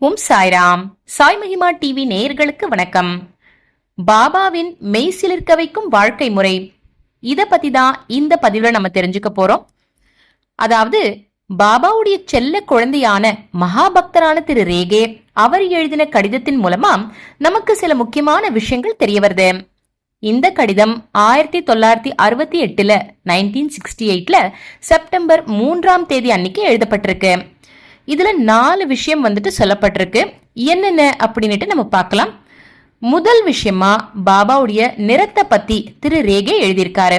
ஓம் சாய்ராம். சாய் மகிமா டிவி நேயர்களுக்கு வணக்கம். பாபாவின் மெய் சிலிர்க்க வைக்கும் வாழ்க்கை முறை. இத பத்தி தான் இந்த பதிவுல நம்ம தெரிஞ்சுக்க போறோம். அதாவது பாபாவுடைய செல்ல குழந்தையான மகாபக்தரான திரு ரேகே அவர் எழுதின கடிதத்தின் மூலமா நமக்கு சில முக்கியமான விஷயங்கள் தெரிய வருது. இந்த கடிதம் ஆயிரத்தி தொள்ளாயிரத்தி அறுபத்தி எட்டுல நைன்டீன் சிக்ஸ்டி எயிட்ல செப்டம்பர் மூன்றாம் தேதி அன்னைக்கு எழுதப்பட்டிருக்கு. இதுல நாலு விஷயம் வந்துட்டு சொல்லப்பட்டிருக்கு. என்னென்ன அப்படின்னுட்டு நம்ம பார்க்கலாம். முதல் விஷயமா பாபாவுடைய நிறத்தை பத்தி திரு ரேகே எழுதியிருக்காரு.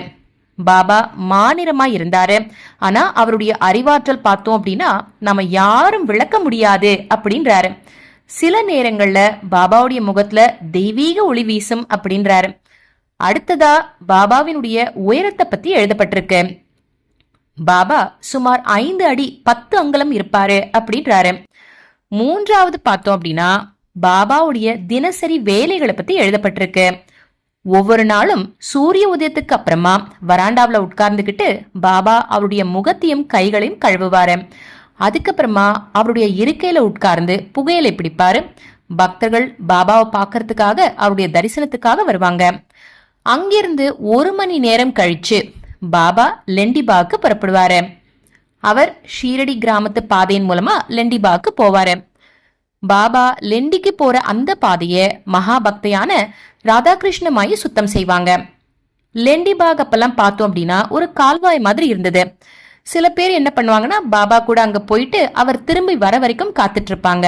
பாபா மாநிறமா இருந்தாரு. ஆனா அவருடைய அறிவாற்றல் பார்த்தோம் அப்படின்னா நம்ம யாரும் விளக்க முடியாது அப்படின்றாரு. சில நேரங்கள்ல பாபாவுடைய முகத்துல தெய்வீக ஒளி வீசும் அப்படின்றாரு. அடுத்ததா பாபாவினுடைய உயரத்தை பத்தி எழுதப்பட்டிருக்கு. பாபா சுமார் ஐந்து அடி பத்து அங்கலம் இருப்பாரு அப்படின்றாரு. மூன்றாவது பார்த்தோம் அப்படின்னா பாபாவுடைய தினசரி வேலைகளை பத்தி எழுதப்பட்டிருக்கு. ஒவ்வொரு நாளும் சூரிய உதயத்துக்கு அப்புறமா வராண்டாவில் உட்கார்ந்துக்கிட்டு பாபா அவருடைய முகத்தையும் கைகளையும் கழுவுவாரு. அதுக்கப்புறமா அவருடைய இருக்கையில உட்கார்ந்து புகையிலை பிடிப்பாரு. பக்தர்கள் பாபாவை பார்க்கறதுக்காக அவருடைய தரிசனத்துக்காக வருவாங்க. அங்கிருந்து ஒரு மணி நேரம் கழிச்சு பாபா லெண்டிபாக்கு புறப்படுவாரு. அவர் ஷீரடி கிராமத்து பாதையின் மூலமா லெண்டிபாக்கு போவாரு. பாபா லெண்டிக்கு போற அந்த பாதையை மகாபக்தையான ராதாகிருஷ்ணமாயி சுத்தம் செய்வாங்க. லெண்டிபாக் அப்பெல்லாம் பார்த்தோம் அப்படின்னா ஒரு கால்வாய் மாதிரி இருந்தது. சில பேர் என்ன பண்ணுவாங்கன்னா பாபா கூட அங்க போயிட்டு அவர் திரும்பி வர வரைக்கும் காத்துட்டு இருப்பாங்க.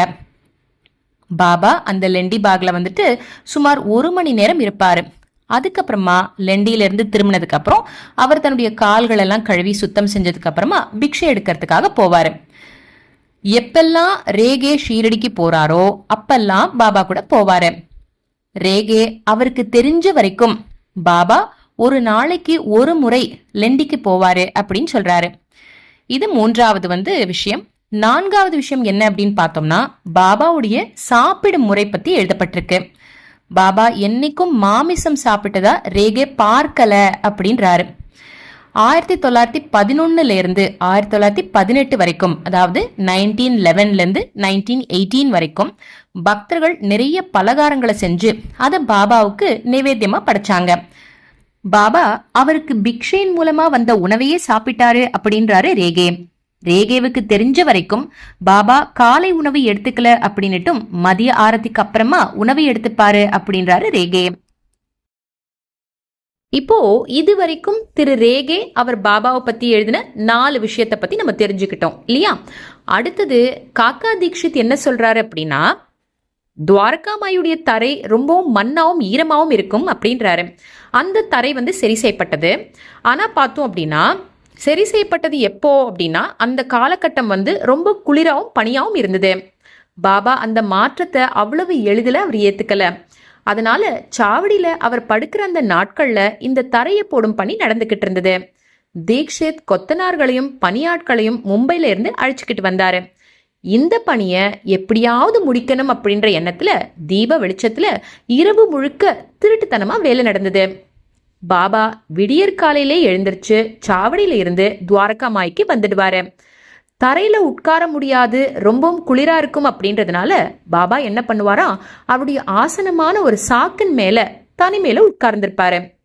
பாபா அந்த லெண்டிபாக்ல வந்துட்டு சுமார் ஒரு மணி நேரம் இருப்பாரு. அதுக்கப்புறமா லெண்டியில இருந்து திரும்பினதுக்கு அப்புறம் அவர் தன்னுடைய கால்கள் எல்லாம் கழுவி சுத்தம் செஞ்சதுக்கு அப்புறமா பிக்ஷை எடுக்கிறதுக்காக போவாரு. எப்பெல்லாம் ரேகே ஷீரடிக்கு போறாரோ அப்பெல்லாம் பாபா கூட போவாரு. ரேகே அவருக்கு தெரிஞ்ச வரைக்கும் பாபா ஒரு நாளைக்கு ஒரு முறை லெண்டிக்கு போவாரு அப்படின்னு சொல்றாரு. இது மூன்றாவது வந்து விஷயம். நான்காவது விஷயம் என்ன அப்படின்னு பார்த்தோம்னா பாபாவுடைய சாப்பிடும் முறை பத்தி எழுதப்பட்டிருக்கு. பாபா என்னைக்கும் மாமிசம் சாப்பிட்டதா ரேகே பார்க்கல அப்படின்றாரு. ஆயிரத்தி தொள்ளாயிரத்தி பதினொன்னுல இருந்து ஆயிரத்தி தொள்ளாயிரத்தி பதினெட்டு வரைக்கும் அதாவது நைன்டீன் லெவன்ல இருந்து நைன்டீன் எயிட்டீன் வரைக்கும் பக்தர்கள் நிறைய பலகாரங்களை செஞ்சு அதை பாபாவுக்கு நிவேத்தியமா படைச்சாங்க. பாபா அவருக்கு பிக்ஷையின் மூலமா வந்த உணவையே சாப்பிட்டாரு அப்படின்றாரு ரேகே. ரேகேவுக்கு தெரிஞ்ச வரைக்கும் பாபா காலை உணவு எடுத்துக்கல அப்படின்னுட்டும் மதிய ஆரத்திக்கு அப்புறமா உணவை எடுத்துப்பாரு அப்படின்றாரு ரேகே. இப்போ இது வரைக்கும் திரு ரேகே அவர் பாபாவை பத்தி எழுதின நாலு விஷயத்த பத்தி நம்ம தெரிஞ்சுக்கிட்டோம் இல்லையா? அடுத்தது காக்கா தீக்ஷித் என்ன சொல்றாரு அப்படின்னா துவாரகாமாயுடைய தரை ரொம்பவும் மண்ணாவும் ஈரமாவும் இருக்கும் அப்படின்றாரு. அந்த தரை வந்து சரி செய்யப்பட்டது ஆனால் பார்த்தோம் அப்படின்னா சரி செய்யப்பட்டது எப்போ அப்படின்னா அந்த காலகட்டம் வந்து ரொம்ப குளிராகவும் பனியாகவும் இருந்தது. பாபா அந்த மாற்றத்தை அவ்வளவு எளிதில் அவர் ஏற்றுக்கல அதனால சாவடியில அவர் படுக்கிற அந்த நாட்கள்ல இந்த தரையை போடும் பணி நடந்துகிட்டு இருந்தது. தீக்ஷித் கொத்தனார்களையும் பணியாட்களையும் மும்பையில இருந்து அழைச்சிக்கிட்டு வந்தாரு. இந்த பணியை எப்படியாவது முடிக்கணும் அப்படின்ற எண்ணத்துல தீப வெளிச்சத்துல இரவு முழுக்க திருட்டுத்தனமா வேலை நடந்தது. பாபா விடியற் காலையிலே எழுந்திருச்சு சாவடியில இருந்து துவாரகா மாய்க்கு வந்துடுவாரு. தரையில உட்கார முடியாது ரொம்பவும் குளிரா இருக்கும் அப்படின்றதுனால பாபா என்ன பண்ணுவாராம் அவருடைய ஆசனமான ஒரு சாக்கின் மேல தனிமேல உட்கார்ந்திருப்பாரு.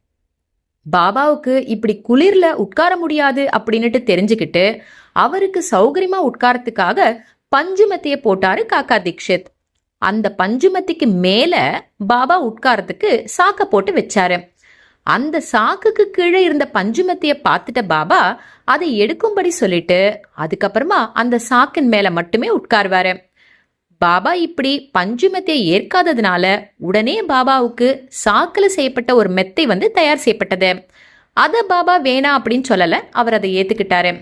பாபாவுக்கு இப்படி குளிர்ல உட்கார முடியாது அப்படின்னுட்டு தெரிஞ்சுக்கிட்டு அவருக்கு சௌகரியமா உட்காரத்துக்காக பஞ்சுமத்திய போட்டாரு காக்கா தீக்ஷித். அந்த பஞ்சுமத்திக்கு மேல பாபா உட்காரத்துக்கு சாக்க போட்டு வச்சாரு. அந்த சாக்குக்கு கீழே இருந்த பஞ்சுமத்திய பார்த்துட்ட பாபா அதை எடுக்கும்படி சொல்லிட்டு அதுக்கப்புறமா அந்த சாக்கின் மேல மட்டுமே உட்கார்வாரு. பாபா இப்படி பஞ்சுமெத்தையை ஏற்காததுனால உடனே பாபாவுக்கு சாக்குல செய்யப்பட்ட ஒரு மெத்தை வந்து தயார் செய்யப்பட்டது. அதை பாபா வேணாம் அப்படின்னு சொல்லல அவர் அதை ஏத்துக்கிட்டாரு.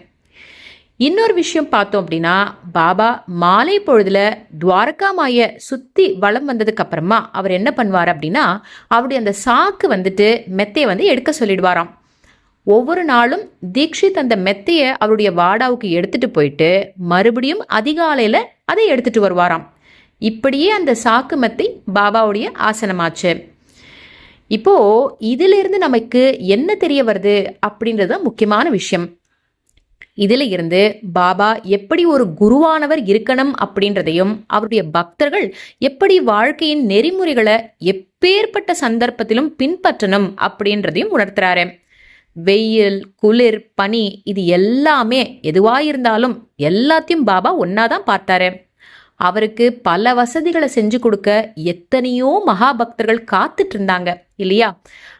இன்னொரு விஷயம் பார்த்தோம் அப்படின்னா பாபா மாலை பொழுதுல துவாரகா மாய சுத்தி வளம் வந்ததுக்கு அப்புறமா அவர் என்ன பண்ணுவார் அப்படின்னா அவருடைய அந்த சாக்கு வந்துட்டு மெத்தையை வந்து எடுக்க சொல்லிடுவாராம். ஒவ்வொரு நாளும் தீக்ஷித் அந்த மெத்தையை அவருடைய வாடாவுக்கு எடுத்துட்டு போயிட்டு மறுபடியும் அதிகாலையில அதை எடுத்துட்டு வருவாராம். இப்படியே அந்த சாக்கு மெத்தை பாபாவுடைய ஆசனமாச்சு. இப்போ இதிலிருந்து நமக்கு என்ன தெரிய வருது அப்படின்றது தான் முக்கியமான விஷயம். இதில் இருந்து பாபா எப்படி ஒரு குருவானவர் இருக்கணும் அப்படின்றதையும் அவருடைய பக்தர்கள் எப்படி வாழ்க்கையின் நெறிமுறைகளை எப்பேற்பட்ட சந்தர்ப்பத்திலும் பின்பற்றணும் அப்படின்றதையும் உணர்த்துறாரு. வெயில் குளிர் பனி இது எல்லாமே எதுவாக இருந்தாலும் எல்லாத்தையும் பாபா ஒன்னாதான் பார்த்தாரு. அவருக்கு பல வசதிகளை செஞ்சு கொடுக்க எத்தனையோ மகாபக்தர்கள் காத்துட்டு இருந்தாங்க இல்லையா?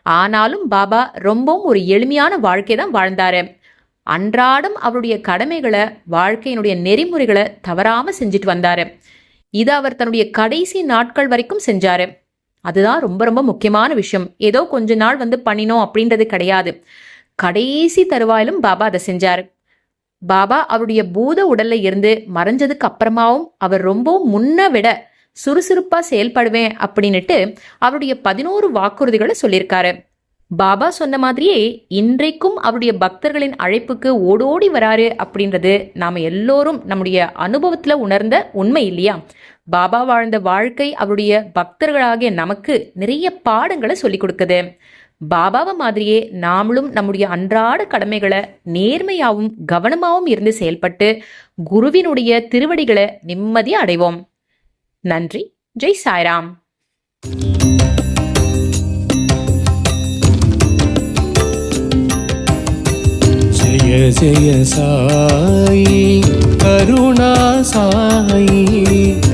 ஆனாலும் பாபா ரொம்பவும் ஒரு எளிமையான வாழ்க்கை தான் வாழ்ந்தாரு. அன்றாடம் அவருடைய கடமைகளை வாழ்க்கையினுடைய நெறிமுறைகளை தவறாமல் செஞ்சுட்டு வந்தாரு. இதை அவர் தன்னுடைய கடைசி நாட்கள் வரைக்கும் செஞ்சாரு. அதுதான் ரொம்ப ரொம்ப முக்கியமான விஷயம். ஏதோ கொஞ்ச நாள் வந்து பண்ணினோம் அப்படின்றது கிடையாது. கடைசி தருவாயிலும் பாபா அதை செஞ்சாரு. பாபா அவருடைய பூத உடல்ல இருந்து மறைஞ்சதுக்கு அப்புறமாவும் அவர் ரொம்ப முன்ன விட சுறுசுறுப்பா செயல்படுவேன் அப்படின்னுட்டு அவருடைய பதினோரு வாக்குறுதிகளை சொல்லியிருக்காரு. பாபா சொன்ன மாதிரியே இன்றைக்கும் அவருடைய பக்தர்களின் அழைப்புக்கு ஓடோடி வராரு அப்படின்றது நாம எல்லோரும் நம்முடைய அனுபவத்துல உணர்ந்த உண்மை இல்லையா? பாபா வாழ்ந்த வாழ்க்கை அவருடைய பக்தர்களாகிய நமக்கு நிறைய பாடங்களை சொல்லிக் கொடுக்குது. பாபாவை மாதிரியே நாமளும் நம்முடைய அன்றாட கடமைகளை நேர்மையாகவும் கவனமாகவும் இருந்து செயல்பட்டு குருவினுடைய திருவடிகளை நிம்மதி அடைவோம். நன்றி. ஜெய் சாய்ராம். जय जय साई करुणा साई जय जय